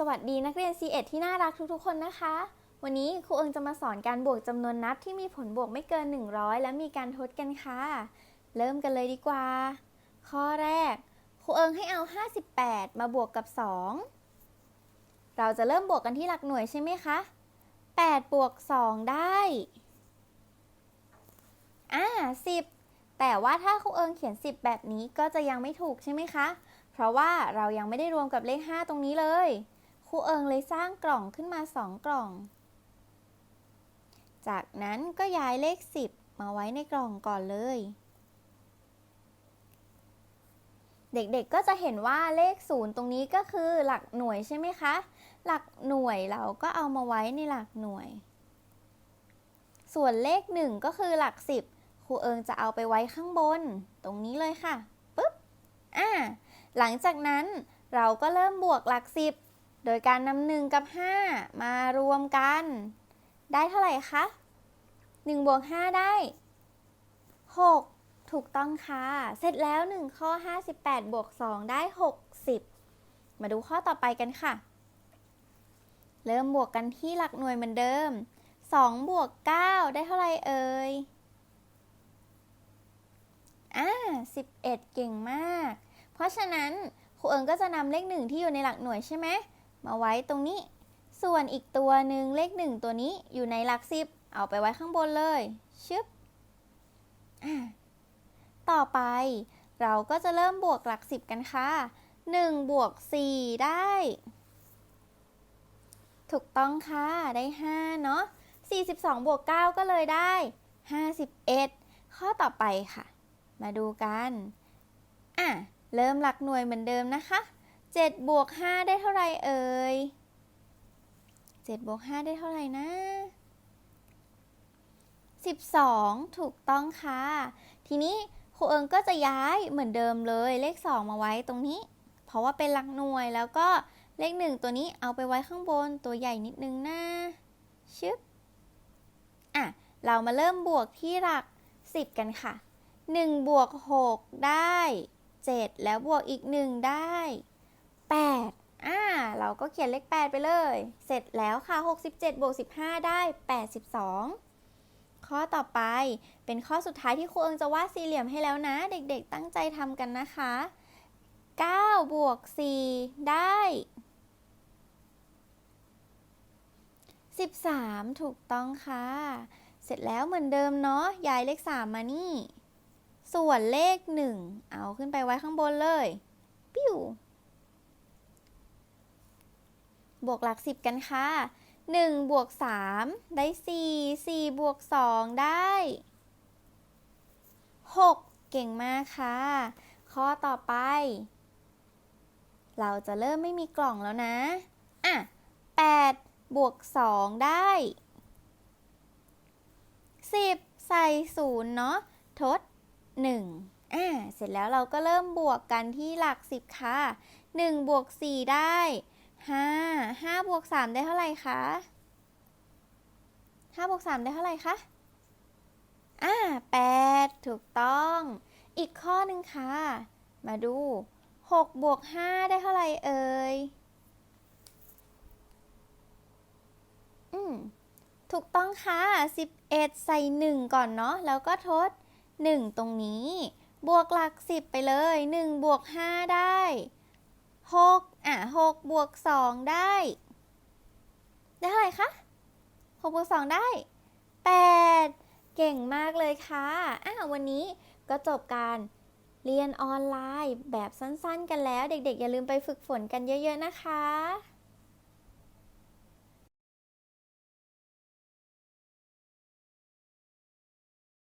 สวัสดีนักเรียน C1 ที่น่ารักทุกๆ คนนะคะ วันนี้ครูเอิงจะมาสอนการบวกจำนวนนับที่มีผลบวกไม่เกิน 100 และมีการทดกันค่ะ เริ่มกันเลยดีกว่า ข้อแรกครูเอิงให้เอา 58 มาบวกกับ 2 เราจะเริ่มบวกกันที่หลักหน่วยใช่ไหมคะ 8 บวก 2 ได้อ่า10 แต่ว่าถ้าครูเอิงเขียน 10 แบบนี้ก็จะยังไม่ถูกใช่ไหมคะ เพราะว่าเรายังไม่ได้รวมกับเลข 5 ตรงนี้เลย ครูเอิงเลยสร้างกล่องขึ้นมา2กล่อง จากนั้นก็ย้ายเลข 10 มาไว้ในกล่องก่อนเลย เด็กๆก็จะเห็นว่าเลข 0 ตรงนี้ก็คือหลักหน่วยใช่ไหมคะ หลักหน่วยเราก็เอามาไว้ในหลักหน่วย ส่วนเลข 1 ก็คือหลัก 10 ครูเอิงจะเอาไปไว้ข้างบน ตรงนี้เลยค่ะปึ๊บอ่าหลังจากนั้นเราก็เริ่มบวกหลัก 10 โดยการนำหนึ่งกับ 5 มารวมกัน ได้เท่าไหร่คะ1บวก5ได้ 6 ถูกต้องค่ะ เสร็จแล้ว 1 ข้อ 58 บวก 2 ได้ 60 มาดูข้อต่อไปกันค่ะ เริ่มบวกกันที่หลักหน่วยเหมือนเดิม 2 บวก 9 ได้เท่าไหร่เอ่ยอ่า11 เก่งมาก เพราะฉะนั้นครูเอิงก็จะนำเลขหนึ่งที่อยู่ในหลักหน่วยใช่ไหม มาไว้ตรงนี้ ส่วนอีกตัวหนึ่งเลขหนึ่งตัวนี้อยู่ในหลักสิบเอาไปไว้ข้างบนเลยชึบต่อไป เราก็จะเริ่มบวกหลักสิบกันค่ะ1บวก4ได้ ถูกต้องค่ะ ได้ 5 เนาะ42 บวก 9 ก็เลยได้ 51 ข้อต่อไปค่ะ มาดูกัน อะ เริ่มหลักหน่วยเหมือนเดิมนะคะ 7บวก5ได้เท่าไรเอ่ย7บวก5ได้เท่าไรนะ12 ถูกต้องค่ะ ทีนี้ครูเอิงก็จะย้ายเหมือนเดิมเลยเลข 2 มาไว้ตรงนี้ เพราะว่าเป็นหลักหน่วยแล้วก็เลข 1 ตัวนี้เอาไปไว้ข้างบนตัวใหญ่นิดนึงนะชึบอะ เรามาเริ่มบวกที่หลัก 10 กันค่ะ 1 บวก 6 ได้ 7 แล้วบวกอีก 1 ได้ 8อ่าเราก็เขียนเลข 8 ไปเลย เสร็จแล้วค่ะ 67บวก15 ได้ 82 ข้อต่อไปเป็นข้อสุดท้ายที่ครูเอิงจะวาดสี่เหลี่ยมให้แล้วนะ เด็กๆตั้งใจทำกันนะคะ9บวก4ได้ 13 ถูกต้องค่ะ เสร็จแล้วเหมือนเดิมเนาะย้ายเลข 3 มานี่ ส่วนเลข 1 เอาขึ้นไปไว้ข้างบนเลย ปิ้ว บวกหลัก10กันค่ะ1บวก3ได้ 4 4 บวก 2 ได้ 6 เก่งมากค่ะ ข้อต่อไป เราจะเริ่มไม่มีกล่องแล้วนะ อะ 8 บวก 2 ได้ 10 ใส่ 0 เนาะทด 1 อ่าเสร็จแล้วเราก็เริ่มบวกกันที่หลัก 10 ค่ะ 1 บวก 4 ได้ 5 5บวก3ได้เท่าไหร่คะ5บวก3ได้เท่าไหร่คะอ่า8ถูกต้อง อีกข้อหนึ่งค่ะ มาดู6บวก5ได้เท่าไหร่เอ่ยอืมถูกต้องค่ะ11ใส่1ก่อนเนาะแล้วก็ทด1ตรงนี้ บวกหลัก10ไปเลย1บวก5ได้6 อะ6บวก2ได้ ได้เท่าไหร่คะ6บวก2ได้8เก่งมากเลยค่ะอะวันนี้ก็จบการเรียนออนไลน์แบบสั้นๆกันแล้ว เด็กๆ อย่าลืมไปฝึกฝนกันเยอะๆนะคะ